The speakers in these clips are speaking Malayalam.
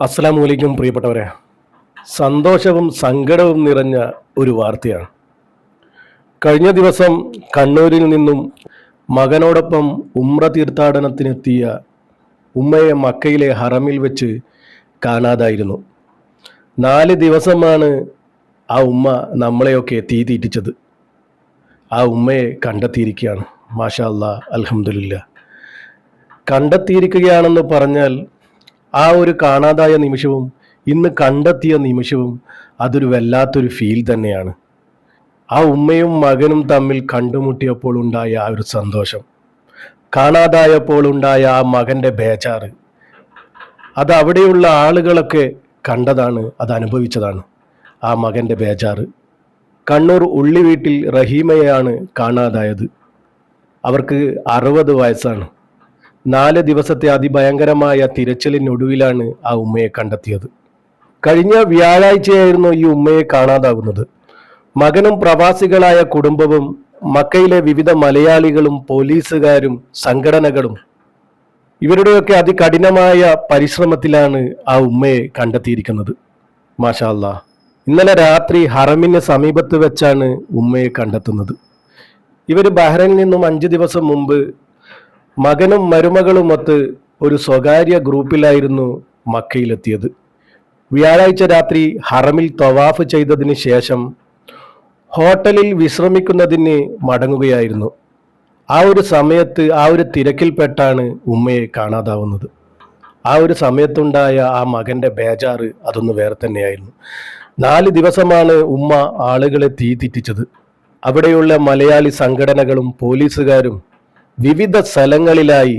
അസ്സലാമു അലൈക്കും പ്രിയപ്പെട്ടവരെ. സന്തോഷവും സങ്കടവും നിറഞ്ഞ ഒരു വാർത്തയാണ്. കഴിഞ്ഞ ദിവസം കണ്ണൂരിൽ നിന്നും മകനോടൊപ്പം ഉമ്ര തീർത്ഥാടനത്തിനെത്തിയ ഉമ്മയെ മക്കയിലെ ഹറമിൽ വെച്ച് കാണാതായിരുന്നു. നാല് ദിവസമാണ് ആ ഉമ്മ നമ്മളെയൊക്കെ തീ തീറ്റിച്ചത്. ആ ഉമ്മയെ കണ്ടെത്തിയിരിക്കുകയാണ്. മാഷാ അലഹമില്ല കണ്ടെത്തിയിരിക്കുകയാണെന്ന് പറഞ്ഞാൽ ആ ഒരു കാണാതായ നിമിഷവും ഇന്ന് കണ്ടെത്തിയ നിമിഷവും അതൊരു വല്ലാത്തൊരു ഫീൽ തന്നെയാണ്. ആ ഉമ്മയും മകനും തമ്മിൽ കണ്ടുമുട്ടിയപ്പോൾ ഉണ്ടായ ആ ഒരു സന്തോഷം. കാണാതായപ്പോൾ ഉണ്ടായ ആ മകന്റെ ബേജാറ്. അത് അവിടെയുള്ള ആളുകളൊക്കെ കണ്ടതാണ് അത് അനുഭവിച്ചതാണ് ആ മകന്റെ ബേജാറ്. കണ്ണൂർ ഉള്ളി വീട്ടിൽ റഹീമയാണ് കാണാതായത്. അവർക്ക് അറുപത് വയസ്സാണ്. നാല് ദിവസത്തെ അതിഭയങ്കരമായ തിരച്ചിലിനൊടുവിലാണ് ആ ഉമ്മയെ കണ്ടെത്തിയത്. കഴിഞ്ഞ വ്യാഴാഴ്ചയായിരുന്നു ഈ ഉമ്മയെ കാണാതാകുന്നത്. മകനും പ്രവാസികളായ കുടുംബവും മക്കയിലെ വിവിധ മലയാളികളും പോലീസുകാരും സംഘടനകളും ഇവരുടെയൊക്കെ അതികഠിനമായ പരിശ്രമത്തിലാണ് ആ ഉമ്മയെ കണ്ടെത്തിയിരിക്കുന്നത്. മാഷാല്ല ഇന്നലെ രാത്രി ഹറമിന് സമീപത്ത് വെച്ചാണ് ഉമ്മയെ കണ്ടെത്തുന്നത്. ഇവർ ബഹ്റൈനിൽ നിന്നും അഞ്ച് ദിവസം മുമ്പ് മകനും മരുമകളുമൊത്ത് ഒരു സ്വകാര്യ ഗ്രൂപ്പിലായിരുന്നു മക്കയിലെത്തിയത്. വ്യാഴാഴ്ച രാത്രി ഹറമിൽ തവാഫ് ചെയ്തതിന് ശേഷം ഹോട്ടലിൽ വിശ്രമിക്കുന്നതിന് മടങ്ങുകയായിരുന്നു. ആ ഒരു സമയത്ത് ആ ഒരു തിരക്കിൽപ്പെട്ടാണ് ഉമ്മയെ കാണാതാവുന്നത്. ആ ഒരു സമയത്തുണ്ടായ ആ മകന്റെ ബേജാറ് അതൊന്ന് വേറെ തന്നെയായിരുന്നു. നാല് ദിവസമാണ് ഉമ്മ ആളുകളെ തീ തെറ്റിച്ചത്. അവിടെയുള്ള മലയാളി സംഘടനകളും പോലീസുകാരും വിവിധ സ്ഥലങ്ങളിലായി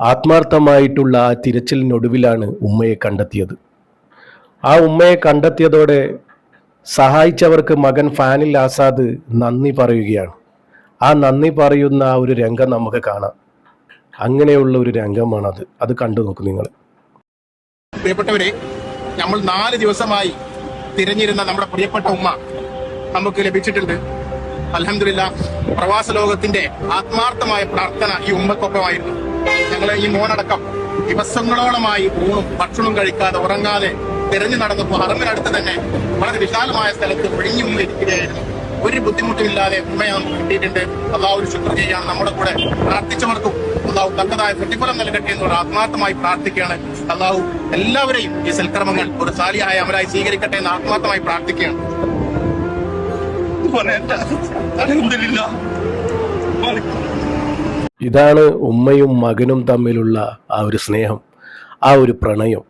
ആത്മാർത്ഥമായിട്ടുള്ള ആ തിരച്ചിലിനൊടുവിലാണ് ഉമ്മയെ കണ്ടെത്തിയത്. ആ ഉമ്മയെ കണ്ടെത്തിയതോടെ സഹായിച്ചവർക്ക് മകൻ ഫാനിൽ ആസാദ് നന്ദി പറയുകയാണ്. ആ നന്ദി പറയുന്ന ആ ഒരു രംഗം നമുക്ക് കാണാം. അങ്ങനെയുള്ള ഒരു രംഗമാണ് അത് കണ്ടു നോക്കൂ നിങ്ങൾ. പ്രിയപ്പെട്ടവരെ നമ്മൾ നാല് ദിവസമായി തിരഞ്ഞിരുന്ന നമ്മുടെ പ്രിയപ്പെട്ട ഉമ്മ നമുക്ക് ലഭിച്ചിട്ടുണ്ട്. അലഹമില്ല പ്രവാസ ലോകത്തിന്റെ ആത്മാർത്ഥമായ പ്രാർത്ഥന ഈ ഉമ്മക്കൊപ്പമായിരുന്നു. ഞങ്ങളെ ഈ മോനടക്കം ദിവസങ്ങളോളമായി ഊണും ഭക്ഷണവും കഴിക്കാതെ ഉറങ്ങാതെ തിരഞ്ഞു നടന്നപ്പോൾ ഹറമിനടുത്ത് തന്നെ വളരെ വിശാലമായ സ്ഥലത്ത് ഒഴിഞ്ഞു ഇരിക്കുകയായിരുന്നു ഒരു ബുദ്ധിമുട്ടുമില്ലാതെ ഉമ്മയെ നമുക്ക് കിട്ടിയിട്ടുണ്ട്. ഒരു ശുക്ർ ചെയ്യാൻ നമ്മുടെ കൂടെ പ്രാർത്ഥിച്ചവർക്കും അള്ളാഹു തക്കതായ പ്രതിഫലം നൽകട്ടെ എന്ന് ആത്മാർത്ഥമായി പ്രാർത്ഥിക്കുകയാണ്. അള്ളാഹു എല്ലാവരെയും ഈ സൽക്രമങ്ങൾ ഒരു സാലിയായ അമലായി സ്വീകരിക്കട്ടെ എന്ന് ആത്മാർത്ഥമായി പ്രാർത്ഥിക്കുകയാണ്. ഇതാണ് ഉമ്മയും മകനും തമ്മിലുള്ള ആ ഒരു സ്നേഹം ആ ഒരു പ്രണയം.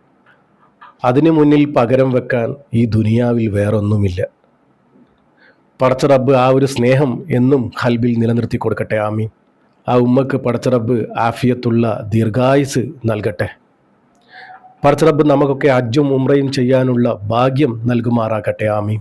അതിനു മുന്നിൽ പകരം വെക്കാൻ ഈ ദുനിയാവിൽ വേറൊന്നുമില്ല. പടച്ചറബ്ബ് ആ ഒരു സ്നേഹം എന്നും ഹൽബിൽ നിലനിർത്തി കൊടുക്കട്ടെ ആമീൻ. ആ ഉമ്മക്ക് പടച്ചറബ്ബ് ആഫിയത്തുള്ള ദീർഘായുസ് നൽകട്ടെ. പടച്ചറബ്ബ് നമുക്കൊക്കെ അജ്ജും ഉമ്രയും ചെയ്യാനുള്ള ഭാഗ്യം നൽകുമാറാകട്ടെ ആമീൻ.